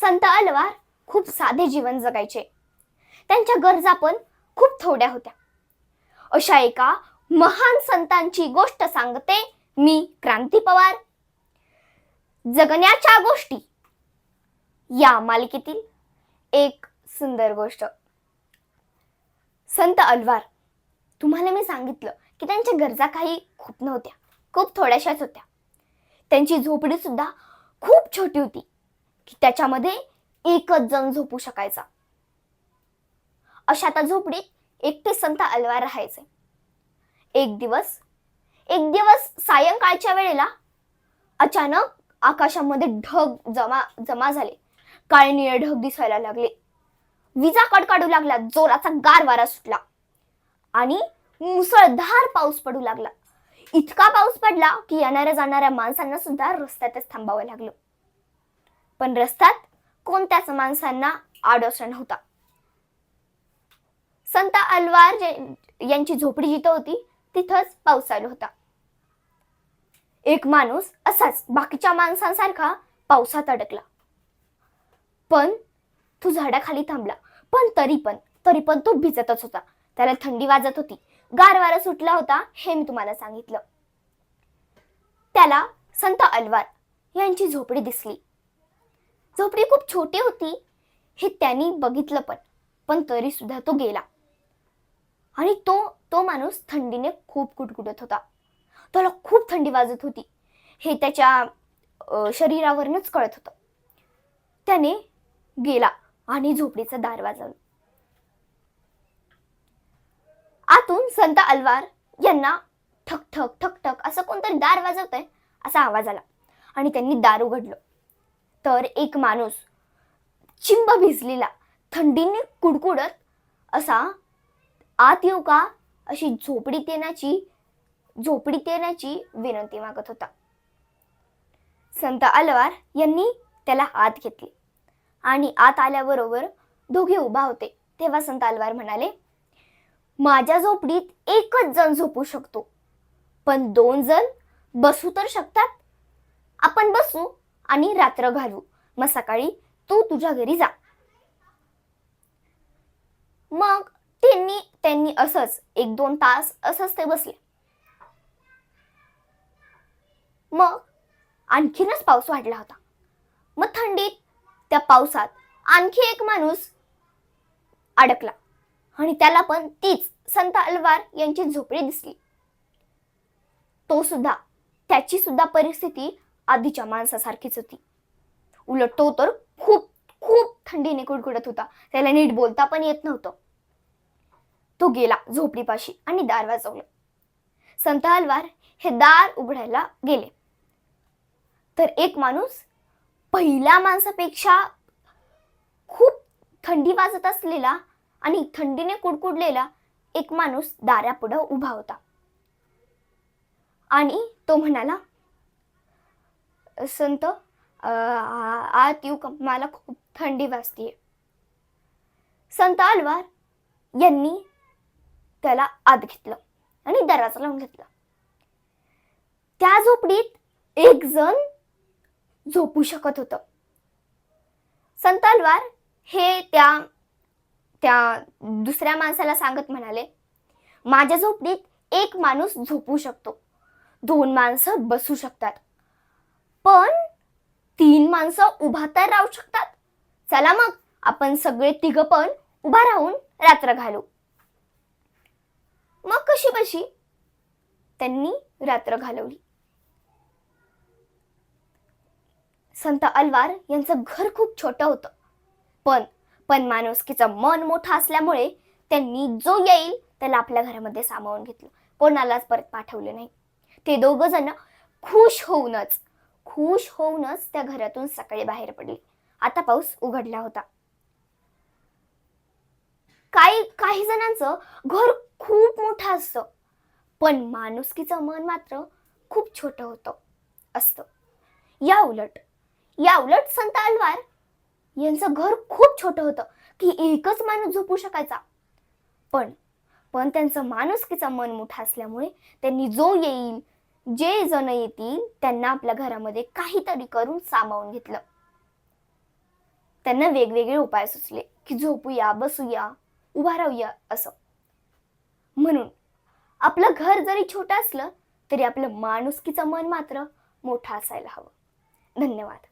संत अलवार खूप साधे जीवन जगायचे. त्यांच्या गरजा पण खूप थोड्या होत्या. अशा एका महान संतांची गोष्ट सांगते मी क्रांती पवार. जगण्याच्या गोष्टी. या मालिकेतील एक सुंदर गोष्ट. संत अलवार तुम्हाला मी सांगितलं की त्यांच्या गरजा काही खूप नव्हत्या खूप थोड्याशाच होत्या. त्यांची झोपडी सुद्धा खूप छोटी होती. की त्याच्यामध्ये एकच जण झोपू शकायचा. अशा त्या झोपडीत एकटे संत अलवार राहायचे. एक दिवस एक दिवस सायंकाळच्या वेळेला अचानक आकाशामध्ये ढग जमा जमा झाले. काळे निळे ढग दिसायला लागले. विजा कडकाडू लागला जोराचा गार वारा सुटला. आणि मुसळधार पाऊस पडू लागला. इतका पाऊस पडला की येणाऱ्या जाणाऱ्या माणसांना सुद्धा रस्त्यातच थांबावं लागलं. पण रस्त्यात कोणत्याच माणसांना आडोसा नव्हता संत अलवार यांची झोपडी जिथं होती तिथंच पाऊस चालू होता. एक माणूस असाच बाकीच्या माणसांसारखा पावसात अडकला. पण तो झाडाखाली थांबला. पण तरी पण तरी पण तो भिजतच होता. त्याला थंडी वाजत होती. गार वारा सुटला होता हे मी तुम्हाला सांगितलं. त्याला संत अलवार यांची झोपडी दिसली. झोपडी खूप छोटी होती हे त्यांनी बघितलं पण पण तरी सुद्धा तो गेला. आणि तो तो माणूस थंडीने खूप कुटकुटत होता. त्याला खूप थंडी वाजत होती. हे त्याच्या अं, कळत होतं. त्याने गेला आणि झोपडीचं दार वाजवलं. आतून संत अलवार यांना ठक ठक ठक ठक असं कोणतरी दार वाजवतंय असा आवाज आला. आणि त्यांनी दार उघडलं. तर एक माणूस चिंब भिजलेला थंडीने कुडकुडत असा आत येऊ का? अशी झोपडीत येण्याची झोपडीत येण्याची विनंती मागत होता. संत अलवार यांनी त्याला आत घेतले आणि आत आल्याबरोबर दोघे उभा होते. तेव्हा संत अलवार म्हणाले माझ्या झोपडीत एकच जण झोपू शकतो पण दोन जण बसू तर शकतात. आपण बसू आणि रात्र घालवू मग सकाळी तू तुझ्या घरी जा. मग त्यांनी त्यांनी असंच एक दोन तास असंच ते बसले. मग आणखीनच पाऊस वाढला होता. मग थंडीत त्या पावसात आणखी एक माणूस अडकला आणि त्याला पण तीच संत अलवार यांची झोपडी दिसली. तो सुद्धा त्याची सुद्धा परिस्थिती आधीच्या माणसासारखीच होती. उलट तो तर खूप खूप थंडीने कुडकुडत होता. त्याला नीट बोलता पण येत नव्हतं. तो गेला झोपडीपाशी आणि दार वाजवलं. संत हलवार हे दार उघडायला गेले. तर एक माणूस पहिल्या माणसापेक्षा खूप थंडी वाजत असलेला आणि थंडीने कुडकुडलेला एक माणूस दारापुढं उभा होता. आणि तो म्हणाला संत आत येऊ मला खूप थंडी वाजतीये. संत अलवार यांनी त्याला आत घेतलं आणि दरवाजा लावून घेतला. त्या झोपडीत एक जण झोपू शकत होतं. संत अलवार हे त्या त्या दुसऱ्या माणसाला सांगत म्हणाले माझ्या झोपडीत एक माणूस झोपू शकतो. दोन माणसं बसू शकतात. माणसं उभा तर राहू शकतात. चला मग आपण सगळे तिघ पण उभा राहून रात्र घालू. मग कशी बशी? त्यांनी रात्र घालवली. संत अलवार यांचं घर खूप छोटं होतं. पण पण माणुसकीचं मन मोठं असल्यामुळे त्यांनी जो येईल त्याला आपल्या घरामध्ये सामावून घेतलं. कोणालाच परत पाठवलं नाही. ते दोघ जण खुश होऊनच खुश होऊनच त्या घरातून सकाळी बाहेर पडले. आता पाऊस उघडला होता. काही काही जणांचं घर खूप मोठं असतं. पण माणुसकीचं मन मात्र खूप छोटं होतं असतं. या उलट या उलट संत अलवार यांचं घर खूप छोटं होतं की एकच माणूस झोपू शकायचा. पण पण त्यांचं माणुसकीचं मन मोठं असल्यामुळे त्यांनी जो येईल जे जण येतील त्यांना आपल्या घरामध्ये काहीतरी करून सामावून घेतलं. त्यांना वेगवेगळे उपाय सुचले की झोपूया बसूया उभा राहूया असं. म्हणून आपलं घर जरी छोटं असलं तरी आपलं माणुसकीचं मन मात्र मोठं असायला हवं. धन्यवाद.